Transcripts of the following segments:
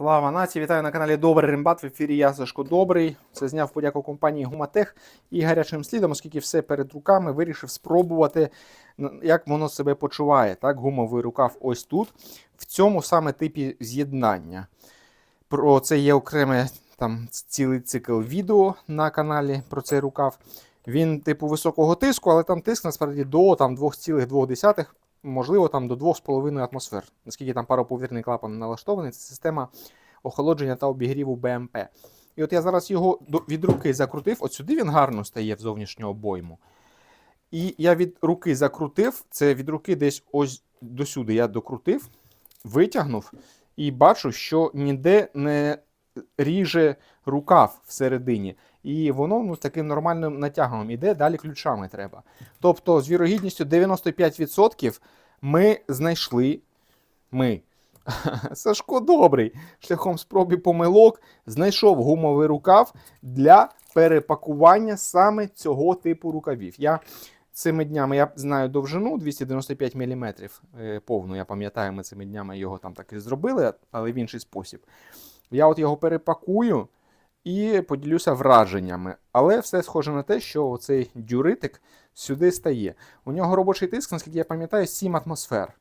Слава нації! Вітаю на каналі Добрий Рембат. В ефірі я Сашко Добрий. Це зняв подяку компанії Гуматех і гарячим слідом, оскільки все перед руками, вирішив спробувати, як воно себе почуває. Так, гумовий рукав ось тут, в цьому саме типі з'єднання. Про це є окреме там цілий цикл відео на каналі про цей рукав. Він типу високого тиску, але там тиск насправді до там, 2,2, можливо, там до 2,5 атмосфер. Наскільки там пароповірний клапан налаштований, це система охолодження та обігріву БМП. І от я зараз його від руки закрутив, от сюди він гарно стає в зовнішню обойму. І я від руки закрутив, це від руки десь ось досюди я докрутив, витягнув і бачу, що ніде не ріже рукав всередині. І воно ну, з таким нормальним натягом іде, далі ключами треба. Тобто, з вірогідністю 95% ми знайшли. Ми. Сашко добрий. Шляхом спроби помилок знайшов гумовий рукав для перепакування саме цього типу рукавів. Я цими днями я знаю довжину 295 мм повну. Я пам'ятаю, ми цими днями його там так і зробили, але в інший спосіб. Я от його перепакую і поділюся враженнями. Але все схоже на те, що цей дюритик сюди стає. У нього робочий тиск, наскільки я пам'ятаю, 7 атмосфер.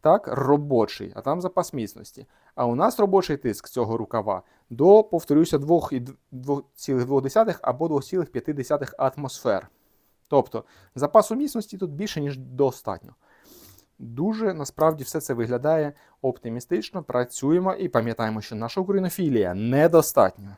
Так, робочий, а там запас міцності. А у нас робочий тиск цього рукава до, повторюся, 2,2 або 2,5 атмосфер. Тобто запасу міцності тут більше, ніж достатньо. Дуже насправді все це виглядає оптимістично. Працюємо і пам'ятаємо, що наша українофілія недостатньо.